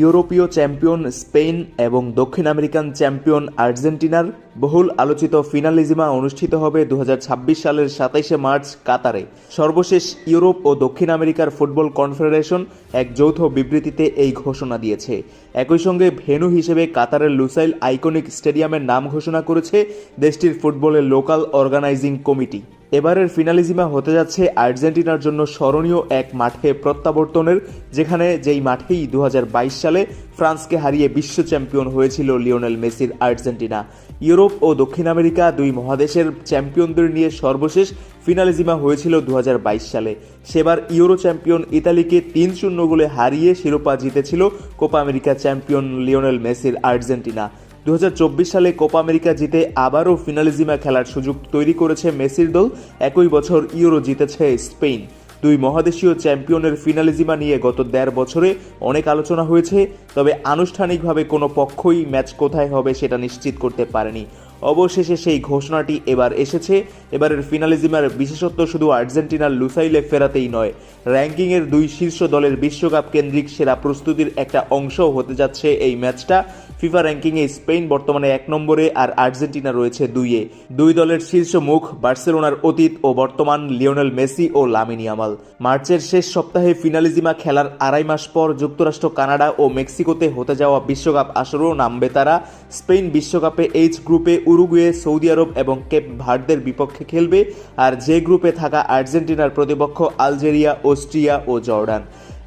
ইউরোপীয় champion Spain এবং দক্ষিণ আমেরিকান চ্যাম্পিয়ন আর্জেন্টিনার বহুল আলোচিত ফিনালিজিমা অনুষ্ঠিত হবে দু হাজার ছাব্বিশ সালের সাতাইশে মার্চ কাতারে। সর্বশেষ ইউরোপ ও দক্ষিণ আমেরিকার ফুটবল কনফেডারেশন এক যৌথ বিবৃতিতে এই ঘোষণা দিয়েছে। একই সঙ্গে ভেন্যু হিসেবে কাতারের লুসাইল আইকনিক স্টেডিয়ামের নাম ঘোষণা করেছে দেশটির ফুটবলের লোকাল অর্গানাইজিং কমিটি। এবারের ফিনালিজিমা হতে যাচ্ছে আর্জেন্টিনার জন্য স্মরণীয় এক মাঠে প্রত্যাবর্তনের, যেখানে যেই মাঠেই দু হাজার বাইশ সালে ফ্রান্সকে হারিয়ে বিশ্ব চ্যাম্পিয়ন হয়েছিল লিওনেল মেসির আর্জেন্টিনা। ইউরোপ ও দক্ষিণ আমেরিকা দুই মহাদেশের চ্যাম্পিয়নদের নিয়ে সর্বশেষ ফিনালিজিমা হয়েছিল দু হাজার বাইশ সালে। সেবার ইউরো চ্যাম্পিয়ন ইতালিকে তিন শূন্য গোলে হারিয়ে শিরোপা জিতেছিল কোপা আমেরিকা চ্যাম্পিয়ন লিওনেল মেসির আর্জেন্টিনা। দু হাজার চব্বিশ সালে কোপা আমেরিকা জিতে আবারও ফিনালিজিমা খেলার সুযোগ তৈরি করেছে মেসির দল। একই বছর ইউরো জিতেছে স্পেন। দুই মহাদেশীয় চ্যাম্পিয়নের ফিনালিজিমা নিয়ে গত দেড় বছরে অনেক আলোচনা হয়েছে, তবে আনুষ্ঠানিকভাবে কোনো পক্ষই ম্যাচ কোথায় হবে সেটা নিশ্চিত করতে পারেনি। অবশেষে সেই ঘোষণাটি এবার এসেছে। এবারের ফিনালিজিমার বিশেষত্ব শুধু আর্জেন্টিনার লুসাইলে ফেরাতেই নয়, র্যাঙ্কিংয়ের দুই শীর্ষ দলের বিশ্বকাপ কেন্দ্রিক সেরা প্রস্তুতির একটা অংশ হতে যাচ্ছে এই ম্যাচটা। ফিফা র্যাঙ্কিংয়ে স্পেন বর্তমানে এক নম্বরে আর আর্জেন্টিনা রয়েছে দুইয়ে। দুই দলের শীর্ষ মুখ বার্সেলোনার অতীত ও বর্তমান লিওনেল মেসি ও লামিনি আমাল মার্চের শেষ সপ্তাহে ফিনালিজিমা খেলার আড়াই মাস পর যুক্তরাষ্ট্র, কানাডা ও মেক্সিকোতে হতে যাওয়া বিশ্বকাপ আসরেও নামবে তারা। স্পেন বিশ্বকাপে এইচ গ্রুপে উরুগুয়ে, সৌদি আরব এবং কেপ ভার্দের বিপক্ষে খেলবে, আর যে গ্রুপে থাকা আর্জেন্টিনার প্রতিপক্ষ আলজেরিয়া, অস্ট্রিয়া ও জর্ডান।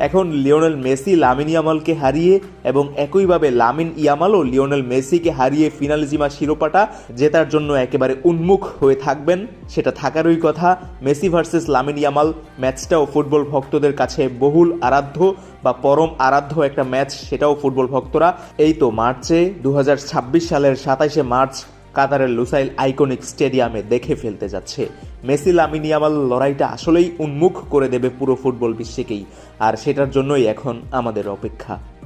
এখন লিওনেল মেসি লামিন ইয়ামালকে হারিয়ে এবং একইভাবে লামিন ইয়ামালও লিওনেল মেসিকে হারিয়ে ফিনালিজিমা শিরোপাটা জেতার জন্য একেবারে উন্মুখ হয়ে থাকবেন, সেটা থাকারই কথা। মেসি ভার্সেস লামিন ইয়ামাল ম্যাচটাও ফুটবল ভক্তদের কাছে বহুল আরাধ্য বা পরম আরাধ্য একটা ম্যাচ, সেটাও ফুটবল ভক্তরা। এই তো মার্চে দু হাজার ছাব্বিশ সালের সাতাইশে মার্চ কাতারের লুসাইল আইকনিক স্টেডিয়ামে দেখে ফেলতে যাচ্ছে। মেসি লামিনিয়ামাল লড়াইটা আসলেই উন্মুখ করে দেবে পুরো ফুটবল বিশ্বকেই। আর সেটার জন্যই এখন আমাদের অপেক্ষা।